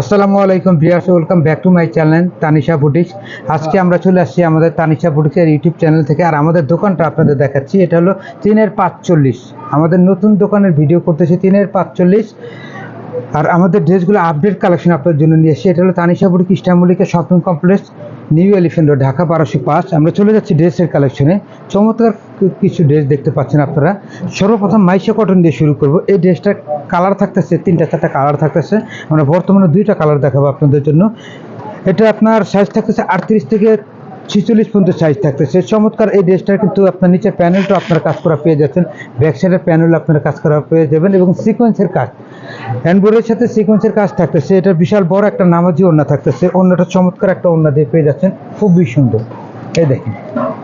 আসসালামু আলাইকুম viewers, welcome back to my channel Tanisha boutiques আজকে আমরা চলে আসছি আমাদের তানিশা বুটিক্সের ইউটিউব চ্যানেল থেকে, আর আমাদের দোকানটা আপনাদের দেখাচ্ছি, এটা হলো তিনের পাঁচচল্লিশ। আমাদের নতুন দোকানের ভিডিও করতেছি তিনের পাঁচচল্লিশ। আর আমাদের ড্রেসগুলো আপডেট কালেকশন আপনার জন্য নিয়ে এসেছি। এটা হলো Tanisha boutique ইস্টামলিকের shopping complex, new elephant road, Dhaka বারোশো পাঁচ। আমরা চলে যাচ্ছি ড্রেসের কালেকশনে চমৎকার কিছু ড্রেস দেখতে পাচ্ছেন আপনারা। সর্বপ্রথম মাইশা কটন দিয়ে শুরু করব। এই ড্রেসটার কালার থাকতেছে, তিনটা চারটা কালার থাকতেছে। আমরা বর্তমানে দুইটা কালার দেখাবো আপনাদের জন্য। এটা আপনার সাইজ থাকতেছে আটত্রিশ থেকে ছিচল্লিশ পর্যন্ত সাইজ থাকতেছে। চমৎকার এই ড্রেসটার কিন্তু আপনার নিচের প্যানেলটা আপনার কাজ করা পেয়ে যাচ্ছেন। ব্যাক সাইডের প্যানেল আপনার কাজ করা পেয়ে যাবেন এবং সিকোয়েন্সের কাজ। হ্যান্ডবোর্ডের সাথে সিকোয়েন্সের কাজ থাকতেছে। এটা বিশাল বড় একটা নামাজি অন্য থাকতেছে। অন্যটা চমৎকার একটা অন্য দিয়ে পেয়ে যাচ্ছেন। খুবই সুন্দর। এই দেখেন।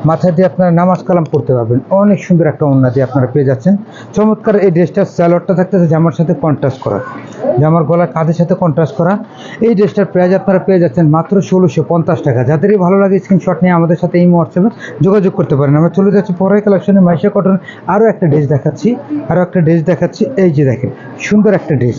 মাথা দিয়ে আপনারা নামাজ কালাম পড়তে পারবেন। অনেক সুন্দর একটা ওড়না দিয়ে আপনারা পেয়ে যাচ্ছেন। চমৎকার এই ড্রেসটার স্যালোয়ারটা থাকতেছে জামার সাথে কন্ট্রাস্ট করা। জামার গলার কাঁধের সাথে কন্ট্রাস্ট করা। এই ড্রেসটার প্রাইস আপনারা পেয়ে যাচ্ছেন মাত্র ষোলোশো পঞ্চাশ টাকা। যাদেরই ভালো লাগে স্ক্রিনশট নিয়ে আমাদের সাথে এই হোয়াটসঅ্যাপে যোগাযোগ করতে পারেন। আমরা চলে যাচ্ছি পরের কালেকশনে মাইশা কটন আরও একটা ড্রেস দেখাচ্ছি। আরও একটা ড্রেস দেখাচ্ছি। এই যে দেখেন, সুন্দর একটা ড্রেস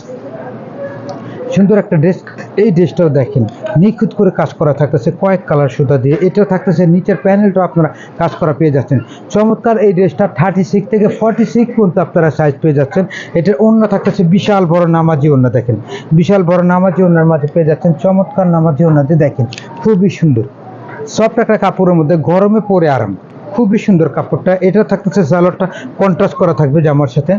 সুন্দর একটা ড্রেস এই ড্রেসটাও দেখেন, নিখুঁত করে কাজ করা থাকতেছে, কয়েক কালার সুতা দিয়ে। এটাও থাকতেছে, নিচের প্যানেলটাও আপনারা কাজ করা পেয়ে যাচ্ছেন। চমৎকার এই ড্রেসটা থার্টি সিক্স থেকে ফর্টি সিক্স পর্যন্ত আপনারা সাইজ পেয়ে যাচ্ছেন। এটার অন্য থাকতেছে, বিশাল বড় নামাজি অন্য দেখেন। বিশাল বড় নামাজি অন্যার মাঝে পেয়ে যাচ্ছেন, চমৎকার নামাজি অন্যতে দেখেন। খুবই সুন্দর। সফট একটা কাপড়ের মধ্যে, গরমে পরে আরাম। খুবই সুন্দর কাপড়টা। এটা থাকতেছে সালোয়ারটা কন্ট্রাস্ট করা থাকবে জামার সাথে।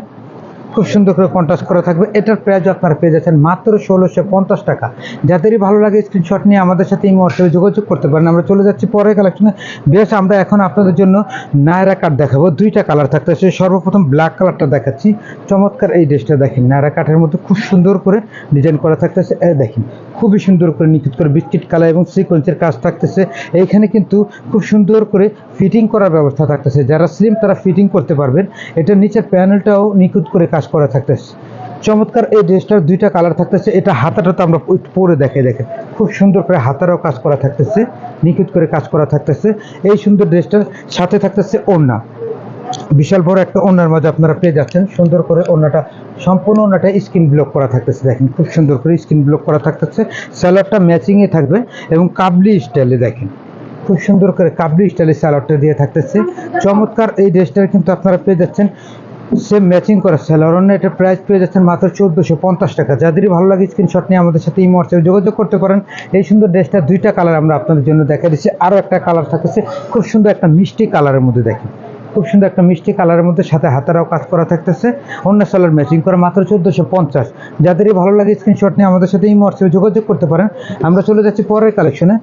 খুব সুন্দর করে কন্ট্রাস্ট করা থাকবে। এটার প্রাইস আপনারা পেয়ে যাচ্ছেন মাত্র ষোলোশো পঞ্চাশ টাকা। যাদেরই ভালো লাগে স্ক্রিনশট নিয়ে আমাদের সাথে এই হোয়াটসঅ্যাপে যোগাযোগ করতে পারেন। আমরা চলে যাচ্ছি পরের কালেকশনে বেশ, আমরা এখন আপনাদের জন্য নায়রা কাঠ দেখাবো। দুইটা কালার থাকতেছে সর্বপ্রথম ব্ল্যাক কালারটা দেখাচ্ছি। চমৎকার এই ড্রেসটা দেখেন। নায়রা কাঠের মধ্যে খুব সুন্দর করে ডিজাইন করা থাকতেছে দেখেন, খুবই সুন্দর করে নিখুঁত করে বিস্কিট কালার এবং সিকোয়েন্সের কাজ থাকতেছে এইখানে কিন্তু খুব সুন্দর করে ফিটিং করার ব্যবস্থা থাকতেছে যারা স্লিম তারা ফিটিং করতে পারবেন। এটা নিচের প্যানেলটাও নিখুঁত করে কাজ করা থাকতেছে। চমৎকার এই ড্রেসটার দুইটা কালার থাকতেছে। এটা হাতাটা তো আমরা পরে দেখে দেখেন খুব সুন্দর করে হাতারাও কাজ করা থাকতেছে, নিখুঁত করে কাজ করা থাকতেছে। এই সুন্দর ড্রেসটার সাথে থাকতেছে ওড়না। বিশাল বড় একটা ওনার মাঝে আপনারা পেয়ে যাচ্ছেন। সুন্দর করে ওনাটা সম্পূর্ণ ওনাটা স্ক্রিন ব্লক করা থাকতেছে। দেখেন, খুব সুন্দর করে স্ক্রিন ব্লক করা থাকতেছে। স্যালাডটা ম্যাচিংয়ে থাকবে এবং কাবলি স্টাইলে দেখেন, খুব সুন্দর করে কাবলি স্টাইলে স্যালাডটা দিয়ে থাকতেছে। চমৎকার এই ড্রেসটার কিন্তু আপনারা পেয়ে যাচ্ছেন সেম ম্যাচিং করা অন্য এটার প্রাইস পেয়ে যাচ্ছেন মাত্র চোদ্দোশো পঞ্চাশ টাকা। যাদেরই ভালো লাগে স্ক্রিনশট নিয়ে আমাদের সাথে এই হোয়াটসঅ্যাপে যোগাযোগ করতে পারেন। এই সুন্দর ড্রেসটা দুইটা কালার আমরা আপনাদের জন্য দেখা দিচ্ছি। আরও একটা কালার থাকতেছে, খুব সুন্দর একটা মিষ্টি কালারের মধ্যে দেখেন। খুব সুন্দর একটা মিষ্টি কালারের মধ্যে সাথে হাতারাও কাজ করা থাকতেছে। অন্য সালার ম্যাচিং করা মাত্র চোদ্দোশো পঞ্চাশ। যাদেরই ভালো লাগে স্ক্রিনশট নিয়ে আমাদের সাথে এই হোয়াটসঅ্যাপে যোগাযোগ করতে পারেন। আমরা চলে যাচ্ছি পরের কালেকশনে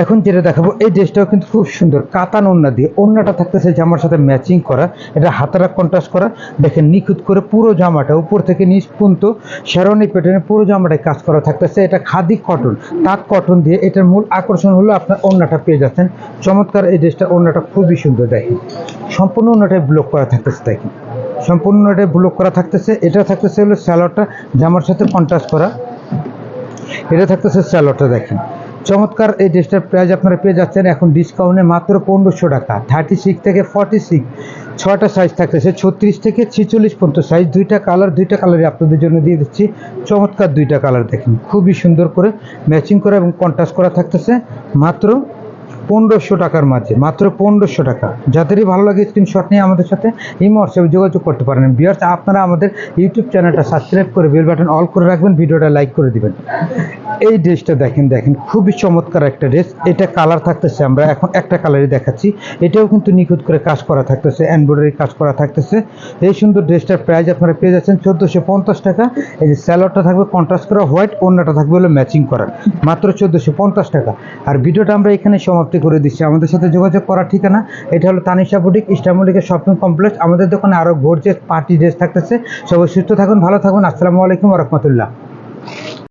এখন যেটা দেখাবো, এই ড্রেসটাও কিন্তু খুব সুন্দর। কাতান ওন্না দিয়ে ওন্নাটা থাকতেছে জামার সাথে ম্যাচিং করা। এটা হাতারা কন্ট্রাস্ট করা। দেখেন নিখুঁত করে পুরো জামাটা উপর থেকে নিচ পর্যন্ত শেরনি প্যাটার্নে পুরো জামাটায় কাজ করা থাকতেছে। এটা খাদি কটন তাঁত কটন দিয়ে এটার মূল আকর্ষণ হলো আপনার ওন্নাটা পেয়ে যাচ্ছেন। চমৎকার এই ড্রেসটা ওন্নাটা খুবই সুন্দর, দেখেন। সম্পূর্ণ ওন্নাটায় ব্লক করা থাকতেছে, দেখেন। সম্পূর্ণ ওন্নাটায় ব্লক করা থাকতেছে। এটা থাকতেছে হলো স্যালোয়ারটা জামার সাথে কন্ট্রাস্ট করা। এটা থাকতেছে স্যালোয়ারটা দেখেন। চমৎকার এই ড্রেসটার প্রাইস আপনারা পেয়ে যাচ্ছেন এখন ডিসকাউন্টে মাত্র পনেরোশো টাকা। থার্টি সিক্স থেকে ফর্টি সিক্স ছটা সাইজ থাকতেছে ছত্রিশ থেকে ছিচল্লিশ পর্যন্ত সাইজ দুইটা কালার দুইটা কালারই আপনাদের জন্য দিয়ে দিচ্ছি। চমৎকার দুইটা কালার দেখেন, খুবই সুন্দর করে ম্যাচিং করা এবং কন্ট্রাস্ট করা থাকতেছে। মাত্র পনেরোশো টাকার মাঝে, মাত্র পনেরোশো টাকা। যাদেরই ভালো লাগে স্ক্রিনশট নিয়ে আমাদের সাথে এই হোয়াটসঅ্যাপে যোগাযোগ করতে পারেন। বিয়ার্স আপনারা আমাদের ইউটিউব চ্যানেলটা সাবস্ক্রাইব করে বেল বাটন অল করে রাখবেন, ভিডিওটা লাইক করে দিবেন। এই ড্রেসটা দেখেন দেখেন, খুবই চমৎকার একটা ড্রেস। এটা কালার থাকতেছে, আমরা এখন একটা কালারই দেখাচ্ছি। এটাও কিন্তু নিখুঁত করে কাজ করা থাকতেছে এমব্রয়ডারি কাজ করা থাকতেছে। এই সুন্দর ড্রেসটার প্রাইস আপনারা পেয়ে যাচ্ছেন চোদ্দোশো পঞ্চাশ টাকা। এই যে স্যালোয়ারটা থাকবে কন্ট্রাস্ট করা হোয়াইট অন্যটা থাকবে হলো ম্যাচিং করা। মাত্র চোদ্দোশো পঞ্চাশ টাকা। আর ভিডিওটা আমরা এখানে সমাপ্তি করে দিচ্ছি। আমাদের সাথে যোগাযোগ করার ঠিকানা, এটা হলো তানিশা বুটিক ইস্টামলিকের শপিং কমপ্লেক্স। আমাদের দোকানে আরও গর্জেস পার্টি ড্রেস থাকতেছে। সবাই সুস্থ থাকুন, ভালো থাকুন। আসসালামু আলাইকুম রহমতুল্লাহ।